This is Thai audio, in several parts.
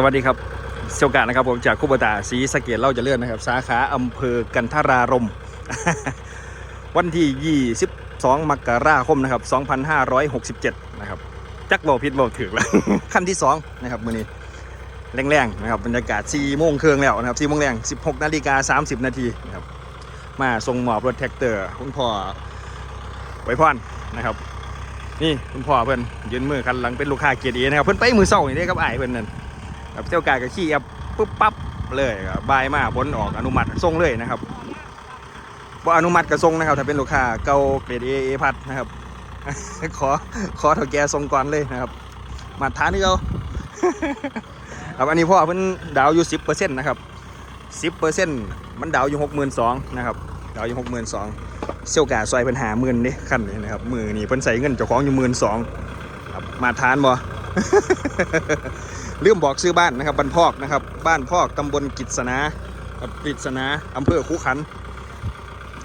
สวัสดีครับเซลกานะครับผมจากคูบตาศรีสะเกดเล่าจะเลื่อนนะครับ สาขาอำเภอกันทรารม วันที่ 22 มกราคมนะครับ 2567 นะครับ จักบอกผิดบอกถือแล้วขั้นที่ 2 นะครับมือนี้แรงๆนะครับบรรยากาศ4โมงเครื่องแล้วนะครับ4โมงแรง 16 นาฬิกา 30 นาทีนะครับมาส่งหมอบรถแท็กเตอร์คุณพ่อไว้พรนะครับนี่คุณพ่อเพิ่อนยืนมือคันหลังเป็นลูกค้าเกียรตินะครับเพิ่อนไปมือเศร้านี่เด้กับไอ้ายเพิ่อนนั่น ครับเจ้ากายกับขี้แอปปุ๊บปั๊บเลยครับบายมาผลออกอนุมัติส่งเลยนะครับบ่อนุมัติก็ส่งนะครับ ถ้าเป็นลูกค้าเก่าเกรดเอเอพัดนะครับ ขอขอเถ่าแกส่งก่อนเลยนะครับ มาท้านที่เขาครับอันนี้พ่อเพิ่นดาวอยู่สิบเปอร์เซ็นต์นะครับสิบเปอร์เซ็นต์มันดาวอยู่หกหมื่นสองนะครับดาวอยู่หกหมื่นสองเซี่ยวกาซอยเพิ่นหาหมื่นนี่ขั้นนี้นะครับมือนี่เพิ่นใส่เงินเจ้าของอยู่หมื่นสองครับมาทานบ่ ลืมบอกซื้อบ้านนะครับบ้านพอกนะครับ บ้านพอกตำบลกิษณากิษณาอำเภอคูขัน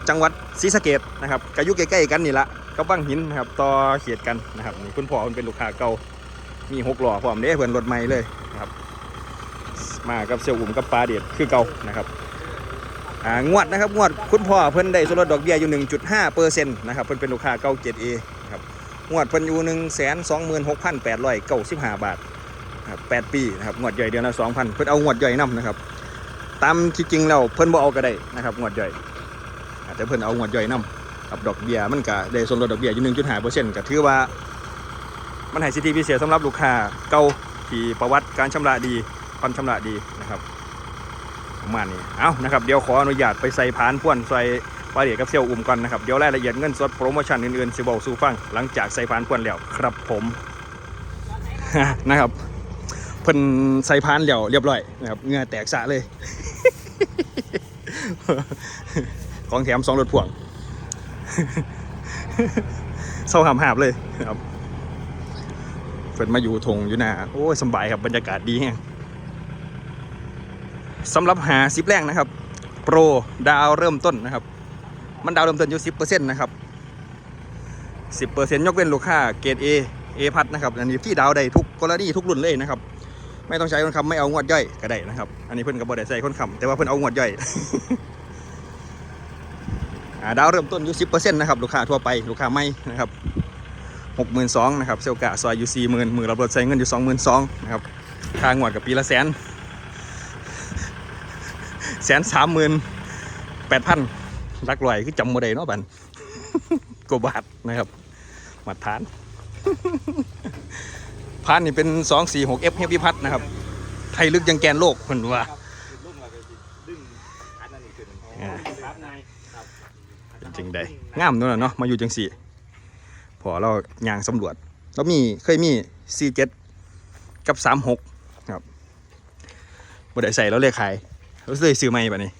จังหวัดศรีสะเกดนะครับก็อยู่ใกล้ๆกันนี่ละก็บ้างหินนะครับต่อเขียดกันนะครับนี่คุณพ่อเพิ่นเป็นลูกค้าเก่ามีหกหล้อพร้อมเด้เพิ่อนรถใหม่เลยนะครับ มากับเสี่ยวอุ่มกับปลาเด็ดคือเก่านะครับงวดนะครับงวดคุณพ่อเพิ่นได้ส่วนลดดอกเบี้ยอยู่ 1.5เปอร์เซ็นต์นะครับเพิ่นเป็นลูกค้าเก่า 7A นะครับงวดเพิ่นอยู่1 2 6 8 9 5 บาทนะ ครับ8ปีนะครับงวดใหญ่เดือนละ2,000เพิ่นเอางวดใหญ่นํนะครับ ตามที่จริงแล้วเพิ่นบ่เอาก็ได้นะครับงวดใหญ่อ่าแต่เพิ่นเอางวดใหญ่นํครับดอกเบี้ยมันก็ได้ส่วนลดดอกเบี้ยอยู่1.5เปอร์เซ็นต์ก็ถือว่า มันให้สิทธิพิเศษสำหรับลูกค้าเก่าที่ประวัติการชำระดีผ่อนชำระดีนะครับประมาณนี้เอานะครับเดี๋ยวขออนุญาตไปใส่ผานพ่วนใส่ปลาเดียดกับเซลล์อุ่มก่อนนะครับเดี๋ยวรายละเอียดเงินสดโปรโมชั่นอื่นๆสิบอกสู่ฟังหลังจากใส่ผานพ่วนแล้วครับผมนะครับ เพิ่นใส่พานแล้วเรียบร้อยนะครับเงือแตกสะเลย ของแถมสองรถพ่วงเศร้าหามหาบเลยครับเพิ่นมาอยู่ทงอยู่หน้าโอ้ยสบายครับบรรยากาศดีแฮงสำหรับหาซิปแรงนะครับ โปรดาวเริ่มต้นนะครับ มันดาวเริ่มต้นอยู่สิบเปอร์เซ็นต์นะครับสิบเปอร์เซ็นต์ยกเว้นลูกค้าเกรด A A พัดนะครับ อันนี้ที่ดาวได้ทุกกรณีทุกรุ่นเลยนะครับ ไม่ต้องใช้คนคำไม่เอางวดย่อยก็ได้นะครับ อันนี้เพิ่อนก็บ่ได้ใส่คนคำแต่ว่าเพิ่อนเอางวดย่อยอ่ดาวเริ่มต้นอยู่สิบเปอร์เซ็นต์นะครับลูกค้าทั่วไปลูกค้าไม่นะครับหกหมื่นสองนะครับเซลกะซอยอยู่สี่หมื่นมือรับรถใช้เงินอยู่สองหมื่นสองนะครับค่างวดกับปีละแสนแสนสามหมื่นแปดพันรักลอยคือจำโมได้เนาะบันกบาทนะครับมาตรฐาน พันนี่เป็นสองสี่หกเอฟเฮฟวิพัฒนะครับ ไทยลึกยังแกนโลกคนว่าลุ่มมาไปดึงอันนั้นอีกขึ้นอ่าครับนายครับเป็นจริงได้งามนู่นน่ะเนาะ มาอยู่จังสี่ พอเราย่างสำรวจเรามีเคยมี C7 กับ 36 ครับบ่ได้ใส่เราเลยขายเราเลยซื้อใหม่ปะนี่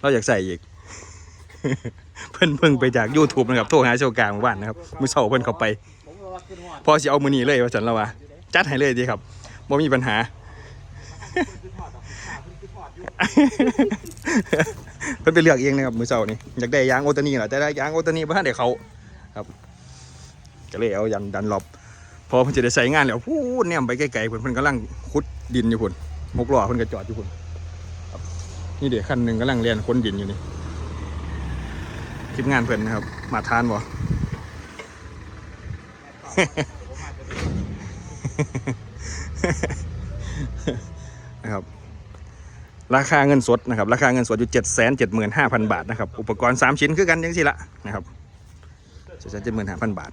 เราอยากใส่อีก เพิ่นเพิ่งไปจาก YouTube นะครับ โทรหาเจ้ากลางหมู่บ้านนะครับมื้อเช้าเพิ่นเข้าไป พอสิเอามือนี้เลยว่าซั่นแล้วว่าจัดให้เลยดีครับบ่มีปัญหาขึ้นหอดดอกขาขึ้นขึ้นหอดอยู่เพิ่นไปเลือกเองนะครับมือเช้านี่อยากได้ยางโอตานี่แหละแต่ได้ยางโอตานี่บ่ทันได้เขาครับก็เลยเอายันดันลอบพอเพิ่นจะได้ใส่งานแล้วพูดแนมไปไกลๆเพิ่นเพิ่นกำลังขุดดินอยู่พุ่นหกล้อเพิ่นก็จอดอยู่พุ่นนี่เดี๋ยวคันหนึ่งกำลังเรียนคนดินอยู่นี่ทีมงานเพิ่นนะครับมาทานบ่ นะครับราคาเงินสดนะครับราคาเงินสดอยู่เจ็ดแสนเจ็ดหมื่นห้าพันบาทนะครับอุปกรณ์สามชิ้นคือกันยังสิละนะครับเจ็ดแสนเจ็ดหมื่นห้าพันบาท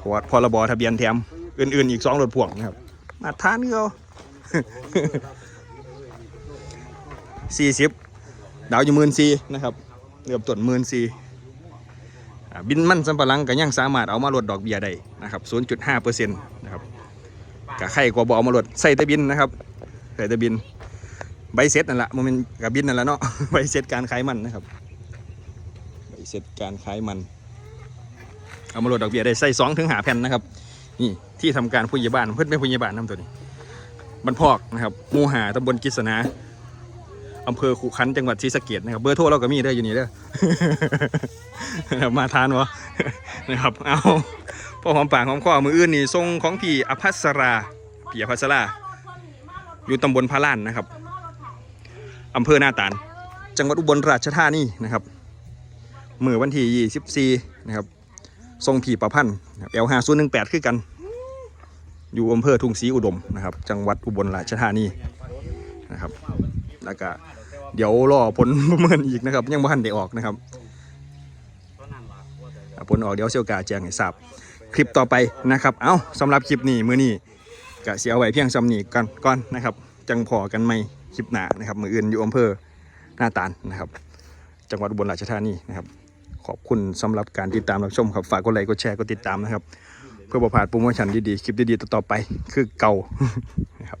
พอพรบทะเบียนแถมอื่นๆ อีกสองรถพ่วงนะครับ มาทานก็สี่สิบดาวอยู่หมื่นสี่นะครับเริ่มต้นหมื่นสี่ บินมันสำปะหลังก็ยังสามารถเอามาลดดอกเบี้ยได้นะครับ 0.5เปอร์เซ็นต์นะครับกับไข่กว่าบเอามาลดใส่ตะบินนะครับใส่ตะบินใบเสร็จนั่นแหละมันเป็นกับบินนั่นแหละเนาะใบเสร็จการขายมันนะครับใบเสร็จการขายมัน เอามาลดดอกเบี้ยได้ใส่สองถึงหาแผ่นนะครับ นี่ที่ทำการผู้ใหญ่บ้านเพื่อนเป็นผู้ใหญ่บ้านน้ำตัวนี้บรรพอกนะครับมูหาตำบลกิษณา อำเภอขุขันจังหวัดศรีสะเกษนะครับ เบอร์โทรเราก็มีได้อยู่นี่เด้อมาทานวะนะครับ เอาพอหอมปากหอมคอมืออื่นนี่ทรงของพี่อภัสราพี่อภัสราอยู่ตำบลพาลานนะครับอำเภอหน้าตาลจังหวัดอุบลราชธานีนะครับมือวันที่24นะครับทรงผีประพันธ์เอลห้าศูนย์หนึ่งแปดคือกัน อยู่อำเภอทุ่งศรีอุดมนะครับ จังหวัดอุบลราชธานี นะครับ แล้วก็เดี๋ยวรอผลประเมินอีกนะครับ ยังบ่ทันได้ออกนะครับ ผลออกเดี๋ยวเซียวกาแจ้งให้ทราบคลิปต่อไปนะครับ เอ้าสำหรับคลิปนี้มือนี้ก็สิเอาไว้เพียงซ้ำนี้ก่อนก่อนนะครับ จังพอกันใหม่คลิปหน้านะครับ มืออื่นอยู่อำเภอหน้าตาลนะครับ จังหวัดอุบลราชธานีนะครับ ขอบคุณสำหรับการติดตามรับชมครับ ฝากกดไลค์กดแชร์กดติดตามนะครับ เพื่อประพาดโปรโมชั่นดีๆคลิปดีๆต่อๆไปคือเก่านะครับ